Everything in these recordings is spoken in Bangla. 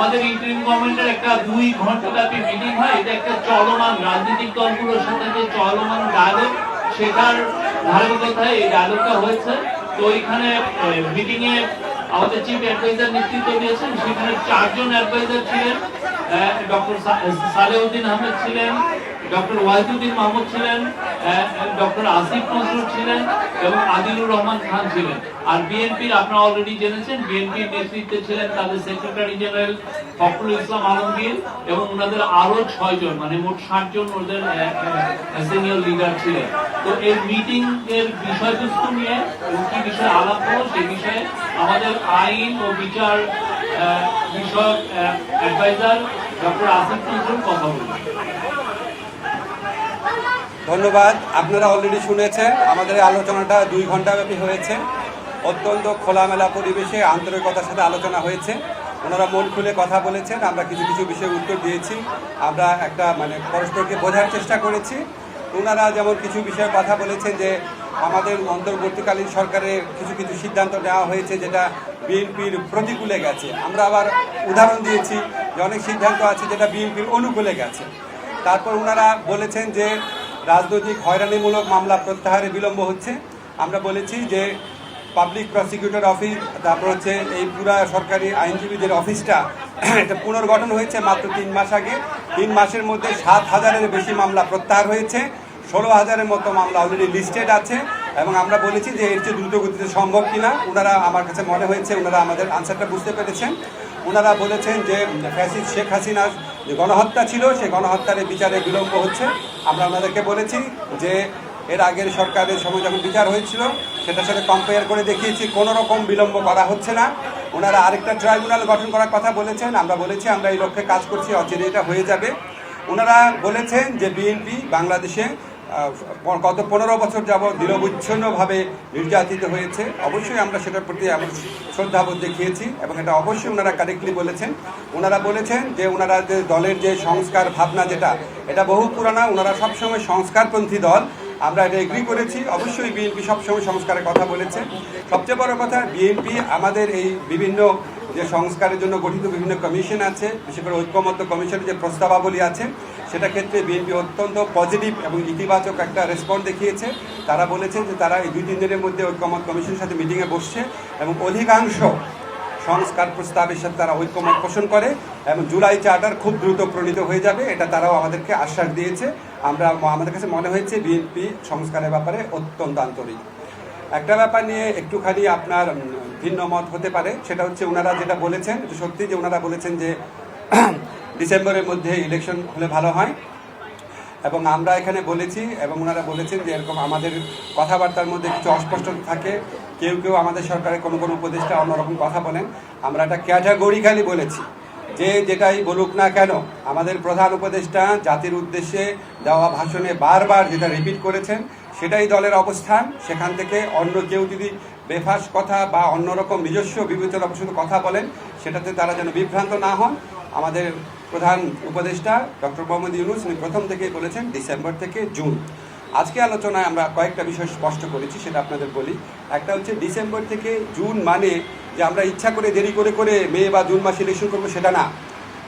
আমাদের ইন্টারিম গভর্নমেন্টের একটা দুই ঘণ্টা ব্যাপী মিটিং হয়। এটা একটা চলমান রাজনৈতিক দলগুলোর সাথে যে চলমান ডায়ালগ সেটার ধারাবাহিকতায় এই ডায়ালগটা হয়েছে। তো এখানে মিটিং এ আমাদের চিফ অ্যাডভাইজার নেতৃত্ব দিয়েছেন। সেখানে চারজন অ্যাডভাইজার ছিলেন। ডক্টর সালেউদ্দিন আহমেদ ছিলেন ডক্টর ওয়াহিদুদ্দিন মাহমুদ ছিলেন ডক্টর আসিফ নজরুল ছিলেন এবং আদিলুর রহমান খান ছিলেন। আর বিএনপির আপনারা অলরেডি জেনেছেন বিএনপির নেতৃত্বে ছিলেন তাদের সেক্রেটারি জেনারেল ফখরুল ইসলাম আলমগীর এবং ওনাদের আরও ছয়জন মানে মোট ষাট জন ওদের সিনিয়র লিডার ছিলেন। তো এই মিটিং এর বিষয়বস্তু নিয়ে এবং কি বিষয়ে আলাপ হলো সেই বিষয়ে আমাদের আইন ও বিচার বিষয়ক অ্যাডভাইজার ডক্টর আসিফ নজরুল কথা বলবেন। ধন্যবাদ। আপনারা অলরেডি শুনেছেন, আমাদের আলোচনাটা দুই ঘণ্টা ব্যাপী হয়েছে। অত্যন্ত খোলামেলা পরিবেশে আন্তরিকতার সাথে আলোচনা হয়েছে। ওনারা মন খুলে কথা বলেছেন, আমরা কিছু কিছু বিষয়ে উত্তর দিয়েছি। আমরা একটা মানে পরস্পরকে বোঝার চেষ্টা করেছি। ওনারা যেমন কিছু বিষয়ে কথা বলেছেন যে, আমাদের অন্তর্বর্তীকালীন সরকারের কিছু কিছু সিদ্ধান্ত নেওয়া হয়েছে যেটা বিএনপির প্রতিকূলে গেছে। আমরা আবার উদাহরণ দিয়েছি যে, অনেক সিদ্ধান্ত আছে যেটা বিএনপির অনুকূলে গেছে। তারপর ওনারা বলেছেন যে রাজনৈতিক হয়রানিমূলক মামলা প্রত্যাহারে বিলম্ব হচ্ছে। আমরা বলেছি যে পাবলিক প্রসিকিউটর অফিস তারপর হচ্ছে এই পুরা সরকারি আইনজীবীদের অফিসটা এটা পুনর্গঠন হয়েছে মাত্র তিন মাস আগে। তিন মাসের মধ্যে সাত হাজারের বেশি মামলা প্রত্যাহার হয়েছে। ষোলো হাজারের মতো মামলা অলরেডি লিস্টেড আছে এবং আমরা বলেছি যে এর চেয়ে দ্রুত গতিতে সম্ভব কিনা ওনারা আমার কাছে মনে হয়েছে ওনারা আমাদের আনসারটা বুঝতে পেরেছেন। ওনারা বলেছেন যে ফ্যাসিদ শেখ হাসিনার যে গণহত্যা ছিল সেই গণহত্যার বিচারে বিলম্ব হচ্ছে। আমরা ওনাদেরকে বলেছি যে এর আগের সরকারের সময় যখন বিচার হয়েছিল, সেটার সাথে কম্পেয়ার করে দেখিয়েছি, কোনো রকম বিলম্ব করা হচ্ছে না। ওনারা আরেকটা ট্রাইব্যুনাল গঠন করার কথা বলেছেন। আমরা বলেছি, আমরা এই লক্ষ্যে কাজ করছি অচিরে এটা হয়ে যাবে। ওনারা বলেছেন যে বিএনপি বাংলাদেশে গত পনেরো বছর যাবৎ নিরবচ্ছিন্নভাবে নির্যাতিত হয়েছে। অবশ্যই আমরা সেটার প্রতি আমরা শ্রদ্ধাবোধ দেখিয়েছি এবং এটা অবশ্যই ওনারা কারেক্টলি বলেছেন। ওনারা বলেছেন যে ওনারা যে দলের যে সংস্কার ভাবনা যেটা, এটা বহু পুরানা, ওনারা সবসময় সংস্কারপন্থী দল। আমরা এটা এগ্রি করেছি। অবশ্যই বিএনপি সবসময় সংস্কারের কথা বলেছে। সবচেয়ে বড় কথা বিএনপি আমাদের এই বিভিন্ন যে সংস্কারের জন্য গঠিত বিভিন্ন কমিশন আছে, বিশেষ করে ঐক্যমত্য কমিশনের যে প্রস্তাবাবলী আছে সেটা ক্ষেত্রে বিএনপি অত্যন্ত পজিটিভ এবং ইতিবাচক একটা রেসপন্স দেখিয়েছে। তারা বলেছেন যে তারা এই দুই, তিন দিনের মধ্যে ঐক্যমত কমিশনের সাথে মিটিংয়ে বসছে এবং অধিকাংশ সংস্কার প্রস্তাবের সাথে তারা ঐক্যমত পোষণ করে এবং জুলাই চার্টার খুব দ্রুত প্রণীত হয়ে যাবে, এটা তারাও আমাদেরকে আশ্বাস দিয়েছে। আমরা, আমাদের কাছে মনে হয়েছে বিএনপি সংস্কারের ব্যাপারে অত্যন্ত আন্তরিক। একটা ব্যাপার নিয়ে একটুখানি আপনার ভিন্ন মত হতে পারে, সেটা হচ্ছে ওনারা যেটা বলেছেন সত্যি যে ওনারা বলেছেন যে ডিসেম্বরের মধ্যে ইলেকশন হলে ভালো হয়। এবং আমরা এখানে বলেছি, এবং ওনারা বলেছেন যে এরকম আমাদের কথাবার্তার মধ্যে কিছু অস্পষ্ট থাকে। কেউ কেউ আমাদের সরকারের কোনো কোনো উপদেষ্টা অন্যরকম কথা বলেন। আমরা একটা ক্যাটাগরিক্যালি বলেছি। যে যেটাই বলুক না কেন, আমাদের প্রধান উপদেষ্টা জাতির উদ্দেশ্যে দেওয়া ভাষণে বারবার যেটা রিপিট করেছেন, সেটাই দলের অবস্থান। সেখান থেকে অন্য কেউ যদি বেফাস কথা বা অন্যরকম নিজস্ব বিবেচনা কথা বলেন, সেটাতে তারা যেন বিভ্রান্ত না হন। আমাদের প্রধান উপদেষ্টা ডক্টর মোহাম্মদ ইউনুস, উনি প্রথম থেকেই বলেছেন ডিসেম্বর থেকে জুন। আজকে আলোচনায় আমরা কয়েকটা বিষয় স্পষ্ট করেছি, সেটা আপনাদের বলি। একটা হচ্ছে ডিসেম্বর থেকে জুন মানে যে আমরা ইচ্ছা করে দেরি করে করে মে বা জুন মাসে ইলেকশন করব, সেটা না।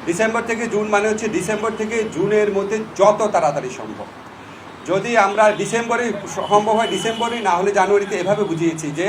ডিসেম্বর থেকে জুন মানে হচ্ছে ডিসেম্বর থেকে জুনের মধ্যে যত তাড়াতাড়ি সম্ভব। যদি আমরা ডিসেম্বরে সম্ভব হয়, ডিসেম্বরে না হলে জানুয়ারিতে এভাবে বুঝিয়েছি যে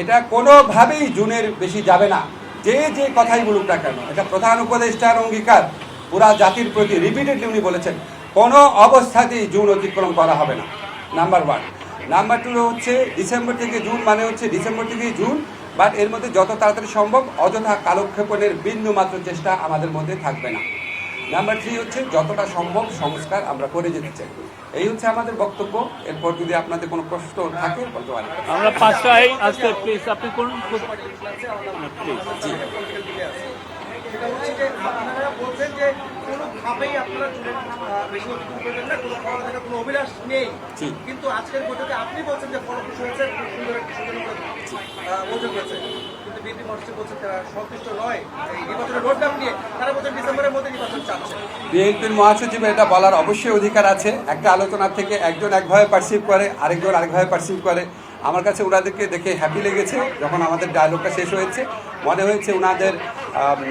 এটা কোনোভাবেই জুনের বেশি যাবে না। যে যে কথাই বলুক না কেন, এটা প্রধান উপদেষ্টার অঙ্গীকার। পুরা জাতির প্রতি রিপিটেডলি উনি বলেছেন, কোনো অবস্থাতেই জুন অতিক্রম করা হবে না। নাম্বার ওয়ান নাম্বার টু হচ্ছে ডিসেম্বর থেকে জুন মানে হচ্ছে ডিসেম্বর থেকে জুন বাট এর মধ্যে যত তাড়াতাড়ি সম্ভব অযথা কালক্ষেপণের বিন্দু মাত্র চেষ্টা আমাদের মধ্যে থাকবে না। নাম্বার থ্রি হচ্ছে যতটা সম্ভব সংস্কার আমরা করে যেতে চাই। এই হচ্ছে আমাদের বক্তব্য। এরপর যদি আপনাদের কোনো প্রশ্ন থাকে বলতে পারেন। আমরা পাঁচটায় আজকে প্লিজ আপনি কোন। কিন্তু আজকের বৈঠকে আপনি বলছেন যে ফলপ্রসূ হয়েছে সুন্দর একটি সুন্দর হয়েছে বিএনপি মহাসচিব বলছেন তারা সন্তুষ্ট নয় এই নির্বাচনের রোডম্যাপ নিয়ে তারা বলছেন ডিসেম্বরের মধ্যে নির্বাচন চাচ্ছে। বিএনপির মহাসচিব এটা বলার অবশ্যই অধিকার আছে। একটা আলোচনা থেকে একজন একভাবে পারসিভ করে আরেকজন আরেকভাবে পারসিভ করে। আমার কাছে ওনাদেরকে দেখে হ্যাপি লেগেছে যখন আমাদের ডায়লগটা শেষ হয়েছে। মনে হয়েছে ওনাদের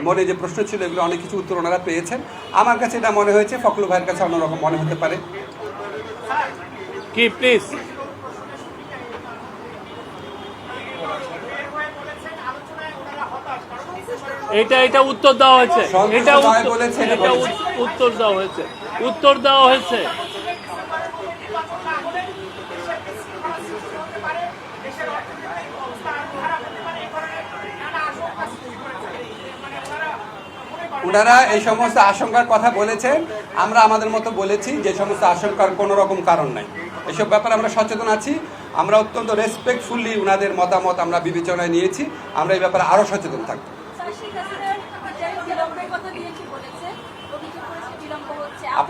মনে যে প্রশ্ন ছিল এগুলো অনেক কিছু উত্তর ওনারা পেয়েছেন। আমার কাছে এটা মনে হয়েছে ফখরুল ভাইয়ের কাছে অন্যরকম মনে হতে পারে। কি প্লিজ এটা এটা উত্তর দেওয়া হয়েছে। এটা উত্তর- এটা উত্তর দেওয়া হয়েছে। উত্তর দেওয়া হয়েছে। ওনারা এই সমস্ত আশঙ্কার কথা বলেছেন। আমরা আমাদের মতো বলেছি যে সমস্ত আশঙ্কার কোনো রকম কারণ নাই। এসব ব্যাপারে আমরা সচেতন আছি। আমরা অত্যন্ত রেসপেক্টফুলি ওনাদের মতামত আমরা বিবেচনায় নিয়েছি। আমরা এই ব্যাপারে আরও সচেতন থাকব।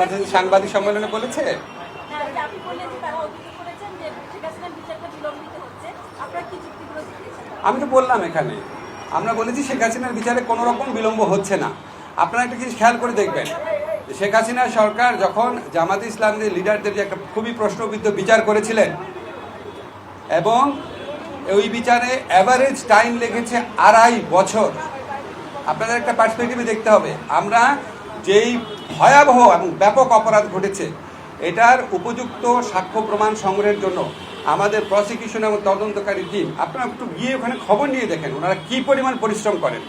সাথে সাংবাদিক সম্মেলনে বলেছে। আপনারা? আমি তো বললাম এখানে। আমরা বলেছি শেখ হাসিনার বিচারে কোনো রকম বিলম্ব হচ্ছে না। আপনারা একটা জিনিস খেয়াল করে দেখবেন। শেখ হাসিনা সরকার যখন জামাত ইসলামদের লিডারদের যে একটা খুবই প্রশ্নবিদ্ধ বিচার করেছিলেন এবং ওই বিচারে অ্যাভারেজ টাইম লেগেছে আড়াই বছর। আপনাদের একটা পার্সপেক্টিভে দেখতে হবে। আমরা যেই ভয়াবহ এবং ব্যাপক অপরাধ ঘটেছে, এটার উপযুক্ত সাক্ষ্য প্রমাণ সংগ্রহের জন্য আমাদের প্রসিকিউশন এবং তদন্তকারী টিম আপনারা একটু গিয়ে ওখানে খবর নিয়ে দেখেন ওনারা কি পরিমাণ পরিশ্রম করেন।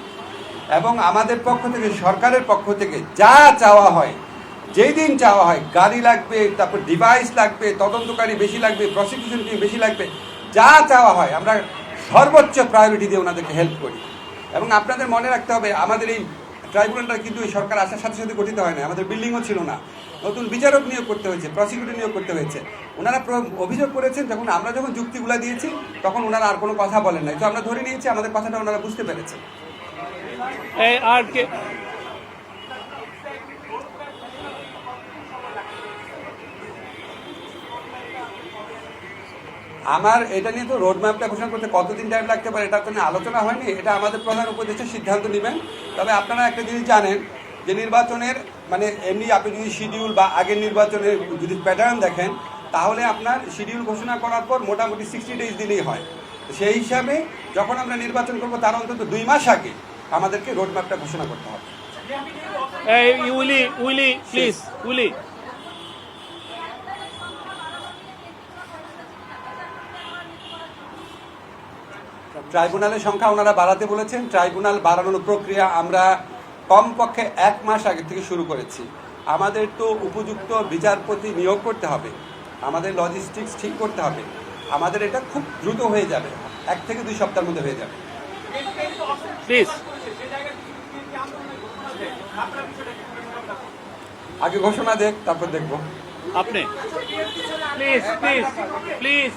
এবং আমাদের পক্ষ থেকে, সরকারের পক্ষ থেকে যা চাওয়া হয়, যেই দিন চাওয়া হয়, গাড়ি লাগবে, তারপর ডিভাইস লাগবে, তদন্তকারী বেশি লাগবে প্রসিকিউশন টিম বেশি লাগবে, যা চাওয়া হয়, আমরা সর্বোচ্চ প্রায়োরিটি দিয়ে ওনাদেরকে হেল্প করি। এবং আপনাদের মনে রাখতে হবে, আমাদের এই ট্রাইব্যুনালটা কিন্তু এই সরকার আসার সাথে সাথে গঠিত হয় না, আমাদের বিল্ডিংও ছিল না। নতুন বিচারক নিয়োগ করতে হয়েছে প্রসিকিউটর নিয়োগ করতে হয়েছে। ওনারা অভিযোগ করেছেন, যখন আমরা যখন যুক্তিগুলো দিয়েছি, তখন ওনারা আর কোনো কথা বলেন নাই। তো আমরা ধরে নিয়েছি, আমাদের কথাটা ওনারা বুঝতে পেরেছেন আর কে আমার এটা নিয়ে তো রোড ম্যাপটা ঘোষণা করতে কতদিন টাইম লাগতে পারে এটা নিয়ে আলোচনা হয়নি, এটা আমাদের প্রধান উপদেষ্টা সিদ্ধান্ত নেবেন। তবে আপনারা একটা জিনিস জানেন, যে নির্বাচনের মানে এমনি আপনি যদি শিডিউল বা আগের নির্বাচনের যদি প্যাটার্ন দেখেন, তাহলে আপনার শিডিউল ঘোষণা করার পর মোটামুটি সিক্সটি ডেজ দিলেই হয়। সেই হিসাবে যখন আমরা নির্বাচন করব, তার অন্তত দুই মাস আগে আমাদেরকে রোড ম্যাপটা ঘোষণা করতে হবে। উইলি উইলি প্লিজ উইলি। ট্রাইব্যুনালের সংখ্যা ওনারা বাড়াতে বলেছেন। ট্রাইব্যুনাল বাড়ানোর প্রক্রিয়া আমরা কমপক্ষে এক মাস আগে থেকে শুরু করেছি। আমাদের তো উপযুক্ত বিচারপতি নিয়োগ করতে হবে। আমাদের লজিস্টিক্স ঠিক করতে হবে। আমাদের এটা খুব দ্রুত হয়ে যাবে। এক থেকে দুই সপ্তাহের মধ্যে হয়ে যাবে। প্লিজ আগে ঘোষণা দেখ তারপর দেখব। আপনি। প্লিজ প্লিজ প্লিজ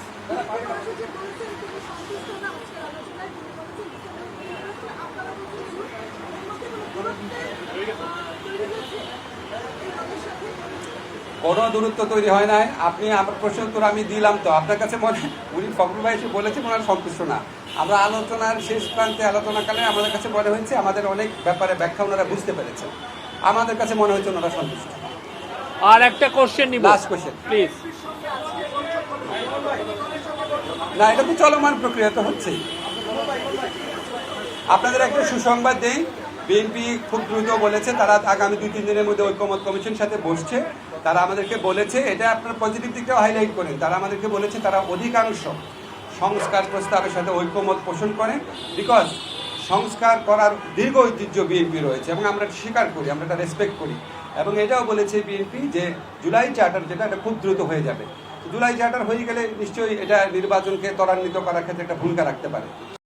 কোনো দূরত্ব তৈরি হয় নাই। আপনি আমার প্রশ্ন উত্তর আমি দিলাম তো। আপনার কাছে মনে উনি ফখরুল ভাই এসে বলেছেন ওনার সন্তুষ্ট না। আমরা আলোচনার শেষ প্রান্তে আলোচনাকালে আমাদের কাছে মনে হয়েছে আমাদের অনেক ব্যাপারে ব্যাখ্যা ওনারা বুঝতে পেরেছেন। আমাদের কাছে মনে হয়েছে ওনারা সন্তুষ্ট। আর একটা কোশ্চেন নিব। Last কোশ্চেন প্লিজ না এটা তো চলমান প্রক্রিয়া তো হচ্ছেই আপনাদের একটা সুসংবাদ দেই। বিএনপি খুব দ্রুত বলেছে তারা আগামী দুই তিন দিনের মধ্যে ঐক্যমত কমিশন সাথে বসছে। তারা আমাদেরকে বলেছে, এটা আপনার পজিটিভ দিকটাও হাইলাইট করেন। তারা আমাদেরকে বলেছে, তারা অধিকাংশ সংস্কার প্রস্তাবের সাথে ঐক্যমত পোষণ করে বিকজ সংস্কার করার দীর্ঘ ঐতিহ্য বিএনপি রয়েছে এবং আমরা স্বীকার করি, আমরা এটা রেসপেক্ট করি। এবং এটাও বলেছে বিএনপি যে জুলাই চার্টার যেটা, এটা খুব দ্রুত হয়ে যাবে। জুলাই চার্টার হয়ে গেলে নিশ্চয়ই এটা নির্বাচনকে ত্বরান্বিত করার ক্ষেত্রে একটা ভূমিকা রাখতে পারে।